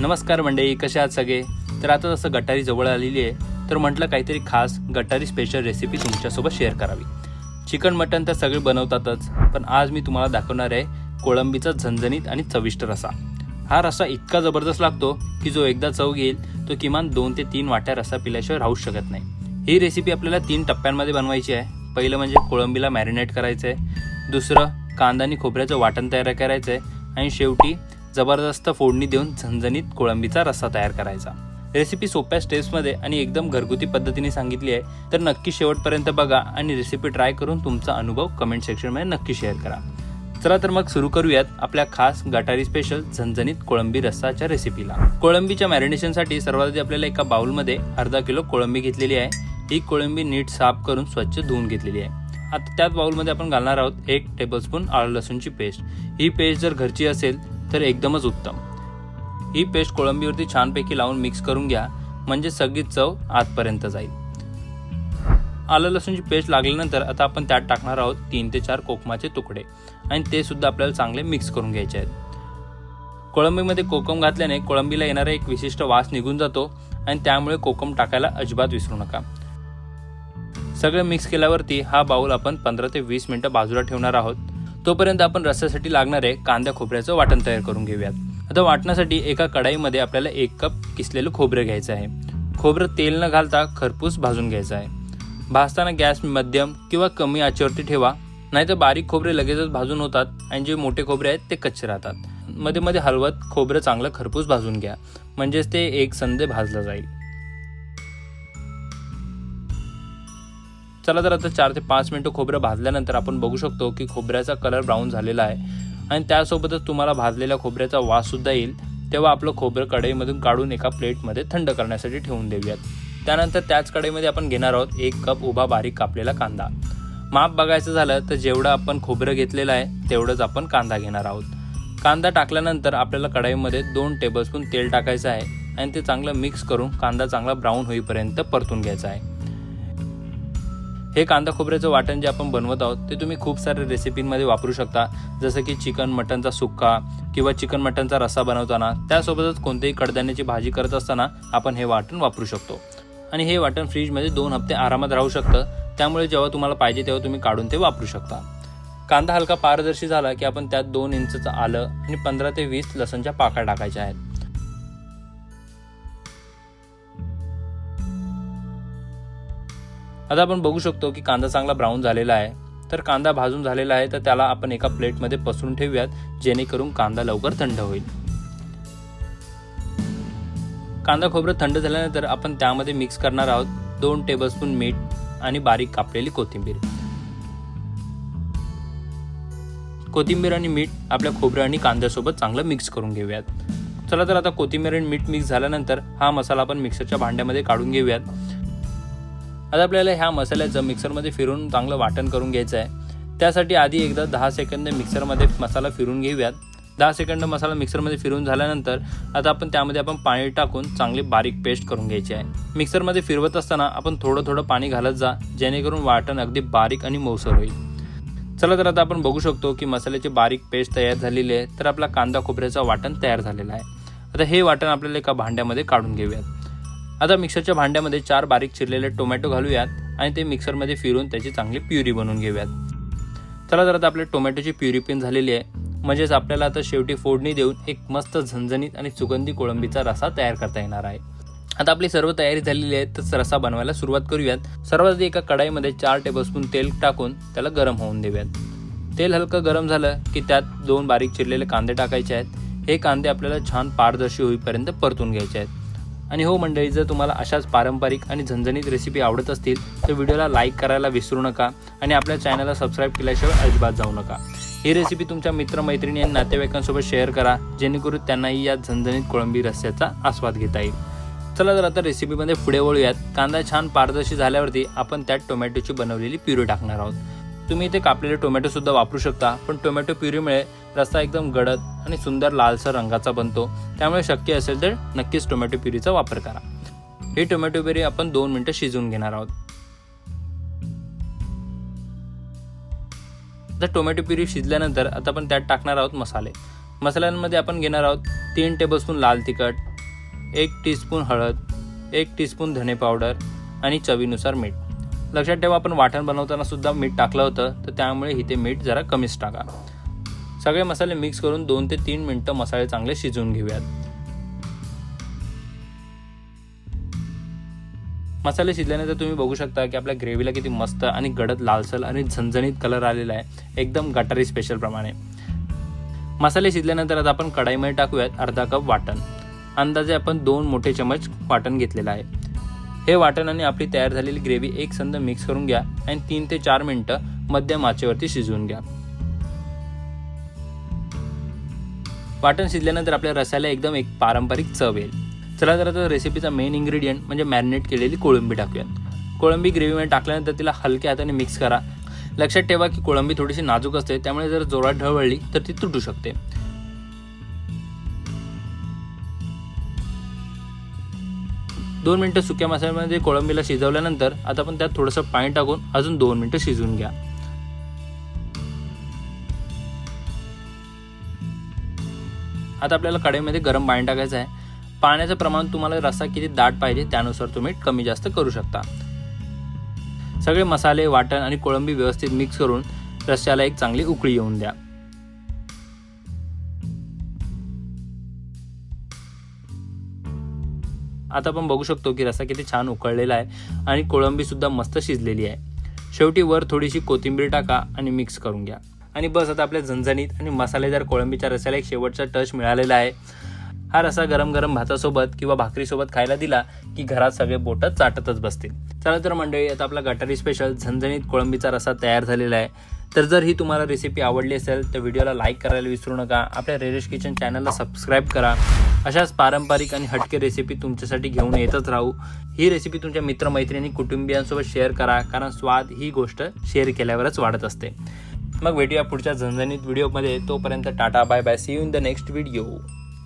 नमस्कार मंडळी कसे आहात सगळे? तर आता जसं गटारी जवळ आलेली आहे तर म्हटलं काहीतरी खास गटारी स्पेशल रेसिपी तुमच्यासोबत शेअर करावी. चिकन मटन तर सगळे बनवतातच पण आज मी तुम्हाला दाखवणार आहे कोळंबीचा झणझणीत आणि चविष्ट रसा. हा रसा इतका जबरदस्त लागतो की जो एकदा चव घेईल तो किमान दोन ते तीन वाट्या रसा पिल्याशिवाय राहूच शकत नाही. ही रेसिपी आपल्याला तीन टप्प्यांमध्ये बनवायची आहे. पहिलं म्हणजे कोळंबीला मॅरिनेट करायचं आहे दुसरं कांदा आणि खोबऱ्याचं वाटण तयार करायचं आहे आणि शेवटी जबरदस्त फोडणी देऊन झणझणीत कोळंबीचा रस्सा तयार करायचा. रेसिपी सोप्या स्टेप्समध्ये आणि एकदम घरगुती पद्धतीने सांगितली आहे तर नक्की शेवटपर्यंत बघा आणि रेसिपी ट्राय करून तुमचा अनुभव कमेंट सेक्शनमध्ये नक्की शेअर करा. चला तर मग सुरू करूयात आपल्या खास गटारी स्पेशल झणझणीत कोळंबी रस्साच्या रेसिपीला कोळंबीच्या मॅरिनेशनसाठी सर्वात आधी आपल्याला एका बाउलमध्ये अर्धा किलो कोळंबी घेतलेली आहे. ही कोळंबी नीट साफ करून स्वच्छ धुवून घेतलेली आहे. आता त्याच बाउलमध्ये आपण घालणार आहोत एक टेबलस्पून आलं लसूणची पेस्ट ही पेस्ट जर घरची असेल तर एकदमच उत्तम. ही पेस्ट कोळंबीवरती छानपैकी लावून मिक्स करून घ्या म्हणजे सगळी चव आतपर्यंत जाईल. आलं लसूणची पेस्ट लागल्यानंतर आता आपण त्यात टाकणार आहोत तीन ते चार कोकमाचे तुकडे. आणि ते सुद्धा आपल्याला चांगले मिक्स करून घ्यायचे आहेत. कोळंबीमध्ये कोकम घातल्याने कोळंबीला येणारा एक विशिष्ट वास निघून जातो आणि त्यामुळे कोकम टाकायला अजिबात विसरू नका. सगळं मिक्स केल्यावरती हा बाऊल आपण पंधरा ते वीस मिनटं बाजूला ठेवणार आहोत. तोपर्यंत आपण रस्स्यासाठी लागणारे कांद्या खोबऱ्याचं वाटण तयार करून घेऊयात. आता वाटण्यासाठी एका कढाईमध्ये आपल्याला एक कप किसलेलं खोबरं घ्यायचं आहे. खोबरं तेल न घालता खरपूस भाजून घ्यायचं आहे. भाजताना गॅस मध्यम किंवा कमी आचेवरती ठेवा नाहीतर बारीक खोबरे लगेचच भाजून होतात आणि जे मोठे खोबरे आहेत ते कच्चे राहतात. मध्ये मध्ये हलवत खोबरं चांगलं खरपूस भाजून घ्या. म्हणजेच ते एक संदे भाजलं जाईल. चला तर आता चार ते पाच मिनटं खोबरं भाजल्यानंतर आपण बघू शकतो की खोबऱ्याचा कलर ब्राऊन झालेला आहे. आणि त्यासोबतच तुम्हाला भाजलेल्या खोबऱ्याचा वास सुद्धा येईल. तेव्हा आपलं खोबरं कढईमधून काढून एका प्लेटमध्ये थंड करण्यासाठी ठेवून देऊयात. त्यानंतर त्याच कढईमध्ये आपण घेणार आहोत एक कप उभा बारीक कापलेला कांदा. माप बघायचं झालं तर जेवढं आपण खोबरं घेतलेलं आहे तेवढंच आपण कांदा घेणार आहोत. कांदा टाकल्यानंतर आपल्याला कढईमध्ये दोन टेबलस्पून तेल टाकायचं आहे. आणि ते चांगलं मिक्स करून कांदा चांगला ब्राऊन होईपर्यंत परतून घ्यायचा आहे. हे कांदा खोबऱ्याचं वाटण जे आपण बनवत आहोत ते तुम्ही खूप साऱ्या रेसिपींमध्ये वापरू शकता. जसं की चिकन मटनचा सुक्का किंवा चिकन मटनचा रस्सा बनवताना त्यासोबतच कोणत्याही कडधान्याची भाजी करत असताना आपण हे वाटण वापरू शकतो. आणि हे वाटण फ्रीजमध्ये दोन हप्ते आरामात राहू शकतं. त्यामुळे जेव्हा तुम्हाला पाहिजे तेव्हा तुम्ही काढून ते वापरू शकता. कांदा हलका पारदर्शी झाला की आपण त्यात दोन इंचचं आलं आणि पंधरा ते वीस लसणच्या पाकळ्या टाकायच्या आहेत. आता आपण बघू शकतो की कांदा चांगला ब्राऊन झालेला आहे. तर कांदा भाजून झालेला आहे तर त्याला आपण एका प्लेटमध्ये पसरून ठेवूयात जेणेकरून कांदा लवकर थंड होईल. कांदा खोबरं थंड झाल्यानंतर आपण त्यामध्ये मिक्स करणार आहोत दोन टेबलस्पून मीठ आणि बारीक कापलेली कोथिंबीर. कोथिंबीर आणि मीठ आपल्या खोबरं आणि कांद्यासोबत चांगलं मिक्स करून घेऊयात. चला तर आता कोथिंबीर आणि मीठ मिक्स झाल्यानंतर हा मसाला आपण मिक्सरच्या भांड्यामध्ये काढून घेऊयात. आता आपल्याला ह्या मसाल्याचं मिक्सरमध्ये फिरून चांगलं वाटण करून घ्यायचं आहे. त्यासाठी आधी एकदा दहा सेकंद मिक्सरमध्ये मसाला फिरून घेऊयात. दहा सेकंड मसाला मिक्सरमध्ये फिरून झाल्यानंतर आता आपण त्यामध्ये आपण पाणी टाकून चांगली बारीक पेस्ट करून घ्यायची आहे. मिक्सरमध्ये फिरवत असताना आपण थोडं थोडं पाणी घालत जा जेणेकरून वाटण अगदी बारीक आणि मौसर होईल. चला तर आता आपण बघू शकतो की मसाल्याची बारीक पेस्ट तयार झालेली आहे तर आपला कांदा खोबऱ्याचा वाटण तयार झालेला आहे. आता हे वाटण आपल्याला एका भांड्यामध्ये काढून घेऊयात. आता मिक्सरच्या भांड्यामध्ये चार बारीक चिरलेले टोमॅटो घालूयात आणि ते मिक्सरमध्ये फिरून त्याची चांगली प्युरी बनवून घेऊयात. चला तर आता आपल्या टोमॅटोची प्युरी पण झालेली आहे. म्हणजेच आपल्याला आता शेवटी फोडणी देऊन एक मस्त झणझणीत आणि सुगंधी कोळंबीचा रसा तयार करता येणार आहे. आता आपली सर्व तयारी झालेली आहे तर रसा बनवायला सुरुवात करूयात. सर्वात आधी एका कढाईमध्ये चार टेबलस्पून तेल टाकून त्याला गरम होऊन देऊयात. तेल हलकं गरम झालं की त्यात दोन बारीक चिरलेले कांदे टाकायचे आहेत. हे कांदे आपल्याला छान पारदर्शी होईपर्यंत परतून घ्यायचे आहेत. आणि हो मंडळी जर तुम्हाला अशाच पारंपरिक आणि झणझणीत रेसिपी आवडत असतील तर व्हिडिओला लाईक करायला विसरू नका आणि आपल्या चॅनलला सबस्क्राईब केल्याशिवाय अजिबात जाऊ नका. ही रेसिपी तुमच्या मित्रमैत्रिणी आणि नातेवाईकांसोबत शेअर करा जेणेकरून त्यांनाही या झणझणीत कोळंबी रस्स्याचा आस्वाद घेता येईल. चला तर आता रेसिपीमध्ये पुढे वळूयात. कांदा छान पारदर्शी झाल्यावरती आपण त्यात टोमॅटोची बनवलेली प्युरी टाकणार आहोत. तुम्ही इथे कापलेले टोमॅटोसुद्धा वापरू शकता पण टोमॅटो प्युरीमुळे रस्सा एकदम गडद आणि सुंदर लालसर रंगाचा बनतो. त्यामुळे शक्य असेल तर नक्कीच टोमॅटो प्युरीचा वापर करा. ही टोमॅटो प्युरी आपण दोन मिनटं शिजवून घेणार आहोत. आता टोमॅटो प्युरी शिजल्यानंतर आता आपण त्यात टाकणार आहोत मसाले. मसाल्यांमध्ये आपण घेणार आहोत तीन टेबलस्पून लाल तिखट एक टीस्पून हळद एक टीस्पून धने पावडर आणि चवीनुसार मीठ. लक्षात ठेवा आपण वाटण बनवताना सुद्धा मीठ टाकलं होतं तर त्यामुळे इथे मीठ जरा कमीच टाका. सगळे मसाले मिक्स करून दोन ते तीन मिनटं मसाले चांगले शिजवून घेऊयात. मसाले शिजल्यानंतर तुम्ही बघू शकता की आपल्या ग्रेव्हीला किती मस्त आणि गडद लालसल आणि झणझणीत कलर आलेला आहे. एकदम गटारी स्पेशल प्रमाणे. मसाले शिजल्यानंतर आता आपण कढाईमध्ये टाकूयात अर्धा कप वाटण. अंदाजे आपण दोन मोठे चमच वाटण घेतलेलं आहे. हे वाटण आणि आपली तयार झालेली ग्रेव्ही एक संद मिक्स करून घ्या आणि तीन ते चार मिनटं मध्यम आचेवरती शिजवून घ्या. वाटण शिजल्यानंतर आपल्या रस्याला एकदम एक पारंपरिक चव येईल. चला तर आता रेसिपीचा मेन इन्ग्रेडियंट म्हणजे मॅरिनेट केलेली कोळंबी टाकूयात. कोळंबी ग्रेव्हीमध्ये टाकल्यानंतर तिला हलक्या हाताने मिक्स करा. लक्षात ठेवा की कोळंबी थोडीशी नाजूक असते त्यामुळे जर जोरात ढवळली तर ती तुटू शकते. दोन मिनटं सुक्या मसाल्यामध्ये कोळंबीला शिजवल्यानंतर आता आपण त्यात थोडंसं पाणी टाकून अजून दोन मिनटं शिजवून घ्या. आता आपल्याला कढईमध्ये गरम पाणी टाकायचं आहे. पाण्याचं प्रमाण तुम्हाला रस्सा किती दाट पाहिजे त्यानुसार तुम्ही कमी जास्त करू शकता. सगळे मसाले वाटण आणि कोळंबी व्यवस्थित मिक्स करून रस्स्याला एक चांगली उकळी येऊन द्या. आता आपण बघू शकतो की रस्सा किती छान उकळलेला आहे आणि कोळंबी सुद्धा मस्त शिजलेली आहे. शेवटी वर थोडीशी कोथिंबीर टाका आणि मिक्स करून घ्या. आणि बस आता आपल्या झणझणीत आणि मसालेदार कोळंबीच्या रस्याला एक शेवटचा टच मिळालेला आहे. हा रसा गरम गरम भातासोबत किंवा भाकरीसोबत खायला दिला की घरात सगळे बोटं चाटतच बसतील. चला तर मंडळी आता आपला गटारी स्पेशल झणझणीत कोळंबीचा रसा तयार झालेला आहे. तर जर ही तुम्हाला रेसिपी आवडली असेल तर व्हिडिओला लाईक करायला विसरू नका. आपल्या रेरेश किचन चॅनलला सबस्क्राईब करा. अशाच पारंपरिक आणि हटके रेसिपी तुमच्यासाठी घेऊन येतच राहू. ही रेसिपी तुमच्या मित्रमैत्रिणी कुटुंबियांसोबत शेअर करा कारण स्वाद ही गोष्ट शेअर केल्यावरच वाढत असते. मग भेटूया पुढच्या झणझणीत व्हिडिओमध्ये तोपर्यंत tata bye bye see you in the next video